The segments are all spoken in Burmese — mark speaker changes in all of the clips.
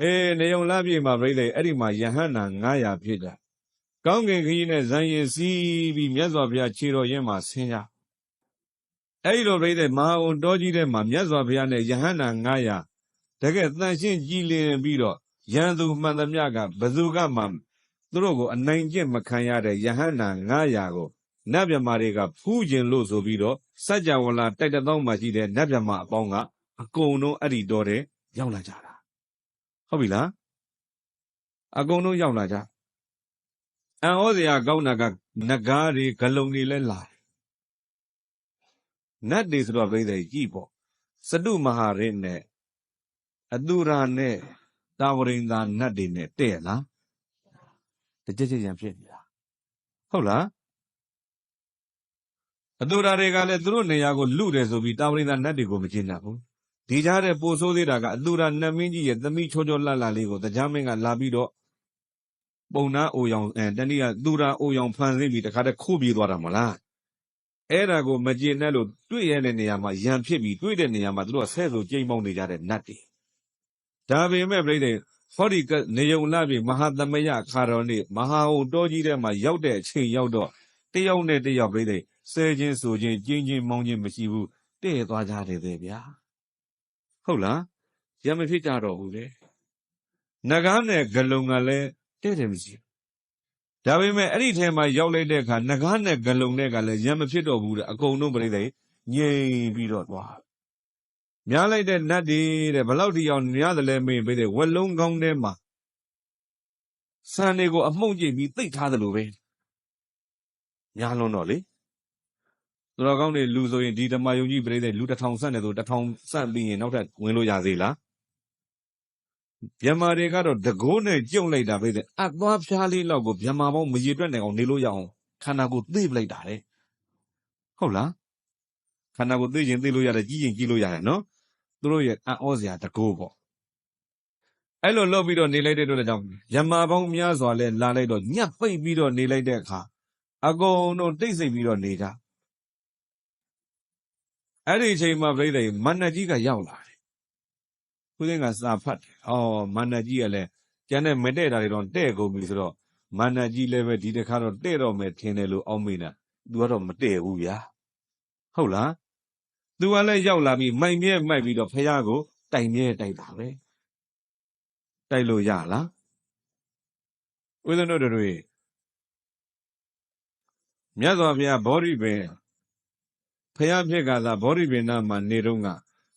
Speaker 1: အေးနေုံလာပြေမှာပြိဿအဲ့ဒီမှာယဟန္တာ900ဖြစ်ကြကောင်းကင်ခကြီးနဲ့ဇန်ရင်စီးပြီးမြတ်စွာဘုရားခြေတော်ရင်းမှာဆင်းကြအဲ့ဒီလိုပြိဿမဟာဝန်တော်ကြီးတဲ့မှာမြတ်စွာဘုရားနဲ့ယဟန္တာ900တကယ်တန်ရှင်းကြည်လင်ပြီးတော့ရန်သူမှန်သမျှကဘယ်သူကမှသူတို့ကိုအနိုင်ကျင့်မခံရတဲ့ယဟန္တာ900ကိုနတ်မြမာတွေကဖူးကျင်လို့ဆိုပြီးတော့စัจ java လာတိုက်တဲ့တောင်းမှရှိတဲ့နတ်မြမာအပေါင်းကအကုန်လုံးအဲ့ဒီတော်တဲ့ရောက်လာကြတာ ဟုတ်ပြီလားအကုန်လုံးရောက်လာကြအံ့ဩစရာကောင်းတာကနဂါးတွေဂလုံတွေလည်းလာတယ်နတ်တွေဆိုတော့ပြိဿကြီးကြည့်ပေါ့စတုမဟာရင်းနဲ့အတုရာနဲ့တာဝရိန္ဒာနတ်တွေနဲ့တဲ့လားတကြက်ကြက်ရန်ဖြစ်နေတာဟုတ်လားအတူရာတွေကလည်းသူတို့နေရာကိုလူတယ်ဆိုပြီးတာဝရိန္ဒာနတ်တွေကိုမကျင်တတ်ဘူး ဒီကြားတဲ့ပိုဆိုးသေးတာကအတူရာနတ်မင်းကြီးရဲ့သမီးချောချောလှလှလေးကိုတရားမင်းကလာပြီးတော့ပုံနာအိုရောင်အဲတနည်းကသူရာအိုရောင်ဖန်ဆင်းပြီးတခါတည်းခိုးပြေးသွားတာမလားအဲ့ဒါကိုမကျင်တဲ့လို့တွေ့ရတဲ့နေရာမှာရန်ဖြစ်ပြီးတွေ့တဲ့နေရာမှာသူတို့ကဆဲဆိုကြိမ်ပေါင်းနေကြတဲ့နတ်တွေဒါပေမဲ့ပြိတ္တိဟောဒီကနေယုံလာပြီမဟာသမယခါတော်နေ့မဟာဟိုတောကြီးထဲမှာရောက်တဲ့အချိန်ရောက်တော့တယောက်နဲ့တယောက်ပြိတ္တိဆဲချင်းဆိုချင်းကျင်းချင်းမောင်းချင်းမရှိဘူးတဲ့သွားကြတယ်တဲ့ဗျာ ဟုတ်လားရမဖြစ်ကြတော့ဘူးလေနဂါးနဲ့ဂလုံကလည်းတဲ့တယ်မရှိဘူးဒါပေမဲ့အဲ့ဒီထဲမှာရောက်လိုက်တဲ့အခါနဂါးနဲ့ဂလုံနဲ့ကလည်းရမဖြစ်တော့ဘူးတဲ့အကုန်လုံးပြိတ္တိငြိမ်ပြီးတော့သွားများလိုက်တဲ့နတ်တွေတဲ့ဘလောက်တိအောင်များတယ်လဲမင်းပြိတ္တိဝက်လုံးကောင်းထဲမှာစံတွေကိုအမှုန့်ကျင့်ပြီးသိပ်ထားတယ်လို့ပဲများလွန်းတော့လေ သူတော်ကောင်းတွေလူဆိုရင်ဒီဓမ္မယုံကြည်ပြိတ္တိလူတစ်ထောင်ဆန့်တယ်ဆိုတစ်ထောင်ဆန့်ပြီးရင်နောက်ထပ်ဝင်လို့ရသေးလားမြန်မာတွေကတော့တကိုးနဲ့ကြုံလိုက်တာပဲတဲ့အသွားဖျားလေးလောက်ကိုမြန်မာပေါင်းမရေတွက်နိုင်အောင်နေလို့ရအောင်ခန္ဓာကိုယ်သိပလိုက်တာတဲ့ဟုတ်လားခန္ဓာကိုယ်သိရင်သိလို့ရတယ်ကြီးရင်ကြီးလို့ရတယ်နော်သူတို့ရဲ့အံ့ဩစရာတကိုးပေါ့အဲ့လိုလုပ်ပြီးတော့နေလိုက်တဲ့အတွက်ကြောင့်မြန်မာပေါင်းများစွာလဲလာလိုက်တော့ညက်ပိတ်ပြီးတော့နေလိုက်တဲ့အခါအကုန်လုံးတိတ်ဆိတ်ပြီးတော့နေကြ အဲ့ဒီအချိန်မှာပြိတ္တိမန္နကြီးကရောက်လာတယ်ခုသိန်းကစာဖတ်တယ်အော်မန္နကြီးကလည်းကျန်တဲ့မတဲ့တာတွေတော့တဲ့ကုန်ပြီဆိုတော့မန္နကြီးလည်းပဲဒီတစ်ခါတော့တဲ့တော့မယ်ထင်တယ်လို့အောက်မိနေတာသူကတော့မတဲ့ဘူးဗျာဟုတ်လားသူကလည်းရောက်လာပြီးမိုင်မြဲမိုက်ပြီးတော့ဖះကို တိုင်မြဲတိုက်တာပဲတိုက်လို့ရလားဦးဇင်းတို့တွေမြတ်စွာဘုရားဗောဓိပင် ဖះဖြစ်ကသာဗောဓိပင်နာမှာနေတော့က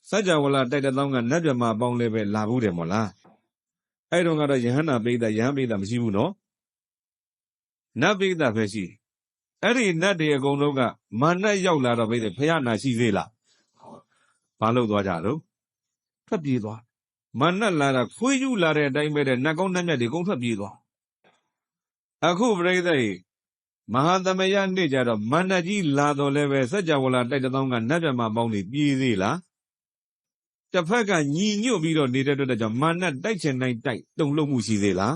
Speaker 1: စัจ java လာတိုက်တဲ့တောင်းကနတ်မြမအပေါင်းလည်းပဲလာဘူးတယ်မို့လားအဲ့တော့ကတော့ယဟန္တာပိဋကယဟန်ပိဋကမရှိဘူးနော်နတ်ပိဋကပဲရှိအဲ့ဒီနတ်တွေအကုန်လုံးကမာနရောက်လာတော့ပိဋကဖះနာရှိသေးလားဘာလို့သွားကြတော့ထွက်ပြေးသွားမာနလာတာခွေးယူလာတဲ့အတိုင်းပဲတဲ့နတ်ကောင်းနတ်မြတ်တွေကုန်ထွက်ပြေးသွားအခုပြိဿရေ မဟာသမယနေ့ကြတော့မန္တကြီးလာတော့လည်းပဲစัจ java လာတိုက်တဲ့တောင်းကနတ်မြတ်မပေါင်းနေပြေးသေးလားတစ်ဖက်ကညီညွတ်ပြီးတော့နေတဲ့အတွက်ကြောင့်မာနတိုက်ချင်တိုင်းတိုက်တုံ့လုံမှုရှိသေးလား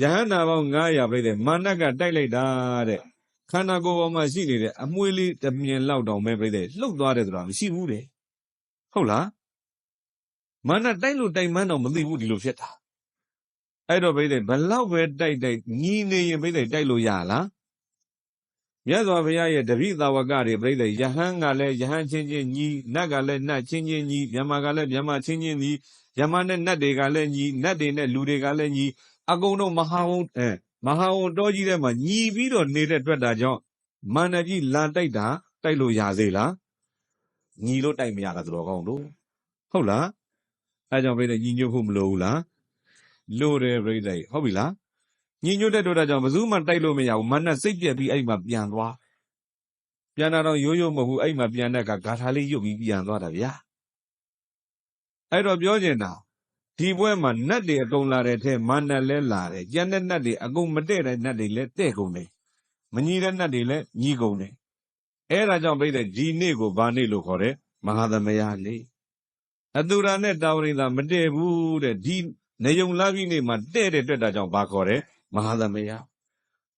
Speaker 1: ယဟန္တာပေါင်း900ပြိတဲ့မာနကတိုက်လိုက်တာတဲ့ခန္ဓာကိုယ်ပေါ်မှာရှိနေတဲ့အမွှေးလေးတစ်မြင်လောက်တောင်ပဲပြိတဲ့လှုပ်သွားတယ်ဆိုတာမရှိဘူးတဲ့ဟုတ်လားမာနတိုက်လို့တိုက်မှန်းတော့မသိဘူးဒီလိုဖြစ်တာ အဲ့တော့ပြိတဲ့ဘလောက်ပဲတိုက်တိုက်ညီနေရင်ပြိတဲ့တိုက်လို့ရလားမြတ်စွာဘုရားရဲ့တပိသာဝကတွေပြိဿယဟန်ကလည်းယဟန်ချင်းချင်းညီနတ်ကလည်းနတ်ချင်းချင်းညီမြမကလည်းမြမချင်းချင်းညီယမနဲ့နတ်တွေကလည်းညီနတ်တွေနဲ့လူတွေကလည်းညီအကုန်လုံးမဟာဝုံအဲမဟာဝုံတောကြီးထဲမှာညီပြီးတော့နေတဲ့အတွက်တာကြောင့်မန္တကြီးလာတိုက်တာတိုက်လို့ရသေးလားညီလို့တိုက်မရတာသူတော်ကောင်းတို့ဟုတ်လားအဲကြောင့်ပြိဿညီညွတ်ဖို့မလိုဘူးလား လို့တယ်ပြိဿဟုတ်ပြီလားညီညွတ်တဲ့တို့တာကြောင့်ဘယ်သူမှတိုက်လို့မရဘူးမနတ်စိတ်ပြက်ပြီးအဲ့မှာပြန်သွားပြန်တာတော့ရိုးရိုးမဟုတ်ဘူးအဲ့မှာပြန်တဲ့အခါဂါထာလေးရွတ်ပြီးပြန်သွားတာဗျာအဲ့တော့ပြောချင်တာဒီပွဲမှာနတ်တွေအကုန်လာတဲ့ထဲမနတ်လဲလာတယ်ကျန်တဲ့နတ်တွေအကုန်မတဲ့တဲ့နတ်တွေလဲတဲ့ကုန်တယ်မညီတဲ့နတ်တွေလဲညီကုန်တယ်အဲ့ဒါကြောင့်ပြိတဲ့ဒီနေ့ကိုဘာနေ့လို့ခေါ်တယ်မဟာသမယနေ့အတူရာနဲ့တာဝရိသာမတည့်ဘူးတဲ့ဒီ နေုံလာပြီးနေ့မှာတဲ့တဲ့အတွက်တာကြောင့်ဘာခေါ်တယ်မဟာသမယ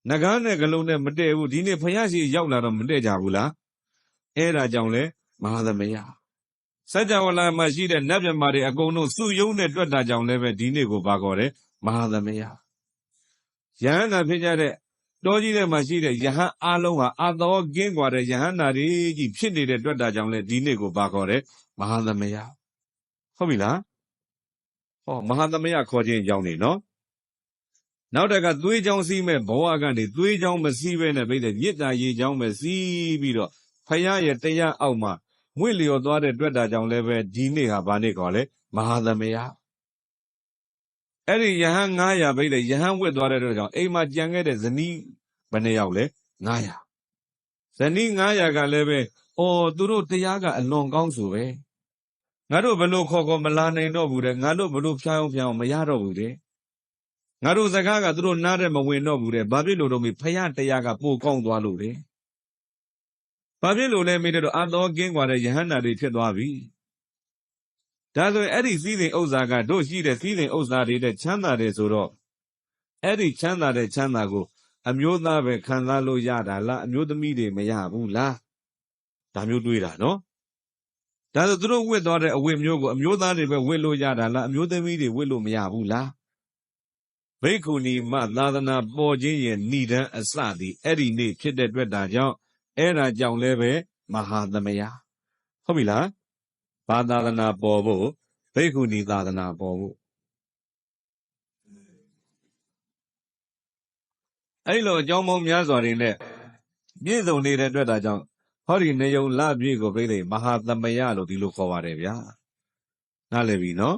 Speaker 1: နဂါးနဲ့ဂလုံးနဲ့မတည့်ဘူးဒီနေ့ဖယားရှိရောက်လာတော့မတည့်ကြဘူးလားအဲ့ဒါကြောင့်လဲမဟာသမယ စัจ java လာမှာရှိတဲ့နတ်မြမာတွေအကုန်လုံးစုယုံနဲ့တွက်တာကြောင့်လည်းပဲဒီနေ့ကိုပါခေါ်တယ်မဟာသမယယဟန္တာဖြစ်ကြတဲ့တောကြီးထဲမှာရှိတဲ့ယဟန်အလုံးဟာအသောကင်းกว่าတဲ့ယဟန္တာတွေကြီးဖြစ်နေတဲ့တွက်တာကြောင့်လည်းဒီနေ့ကိုပါခေါ်တယ်မဟာသမယဟုတ်ပြီလား ဟောမဟာသမယခေါ်ခြင်းအကြောင်းနေနော်နောက်တက်ကသွေးချောင်းစီးမဲ့ဘဝကနေသွေးချောင်းမစီးပဲနဲ့ပြိတဲ့မြစ်တာရေချောင်းပဲစီးပြီးတော့ဖယားရဲ့တရားအောက်မှာမွေ့လျော်သွားတဲ့တွေ့တာကြောင့်လည်းပဲဒီနေ့ဟာဗာနေ့ခေါ်လဲမဟာသမယအဲ့ဒီယဟန်900ပြိတဲ့ယဟန်ဝစ်သွားတဲ့အတွက်ကြောင့်အိမ်မှာကြံခဲ့တဲ့ဇနီးဘယ်နှစ်ယောက်လဲ900ဇနီး900ကလည်းပဲအော်သူတို့တရားကအလွန်ကောင်းဆိုပဲ ငါတို့ဘလို့ခေါ်ခေါ်မလာနိုင်တော့ဘူးတဲ့ငါတို့ဘလို့ဖျောင်းဖျောင်းမရတော့ဘူးတဲ့ငါတို့စကားကသူတို့နားတဲ့မဝင်တော့ဘူးတဲ့ဘာဖြစ်လို့တော့မေဖရတရားကပိုကောင်းသွားလို့တဲ့ဘာဖြစ်လို့လဲမေတဲ့တော့အတော်ကင်းကွာတဲ့ယဟန္တာတွေဖြစ်သွားပြီဒါဆိုရင်အဲ့ဒီစည်းစိမ်ဥစ္စာကတို့ရှိတဲ့စည်းစိမ်ဥစ္စာတွေတဲ့ချမ်းသာတယ်ဆိုတော့အဲ့ဒီချမ်းသာတဲ့ချမ်းသာကို အမျိုးသားပဲခံစားလို့ရတာလားအမျိုးသမီးတွေမရဘူးလားဒါမျိုးတွေးတာနော် ဒါဆိုသူတို့ဝစ်သွားတဲ့အဝတ်မျိုးကိုအမျိုးသားတွေပဲဝစ်လို့ရတာလားအမျိုးသမီးတွေဝစ်လို့မရဘူးလားဘိက္ခုနီမသာသနာပေါ်ခြင်းရဲ့ဏိဒံအစသည်အဲ့ဒီနေ့ဖြစ်တဲ့အတွက်ဒါကြောင့်အဲ့ဒါကြောင့်လည်းပဲမဟာသမယဟုတ်ပြီလားဘာသာသနာပေါ်ဖို့ဘိက္ခုနီသာသနာပေါ်ဖို့အဲ့လိုအကြောင်းပေါင်းများစွာတွေနဲ့ပြည့်စုံနေတဲ့အတွက်ဒါကြောင့် ဟောဒီနေယုံလပြည့်ကိုပြိသိမဟာသမယလို့ဒီလိုခေါ်ပါတယ်ဗျာနားလည်ပြီနော်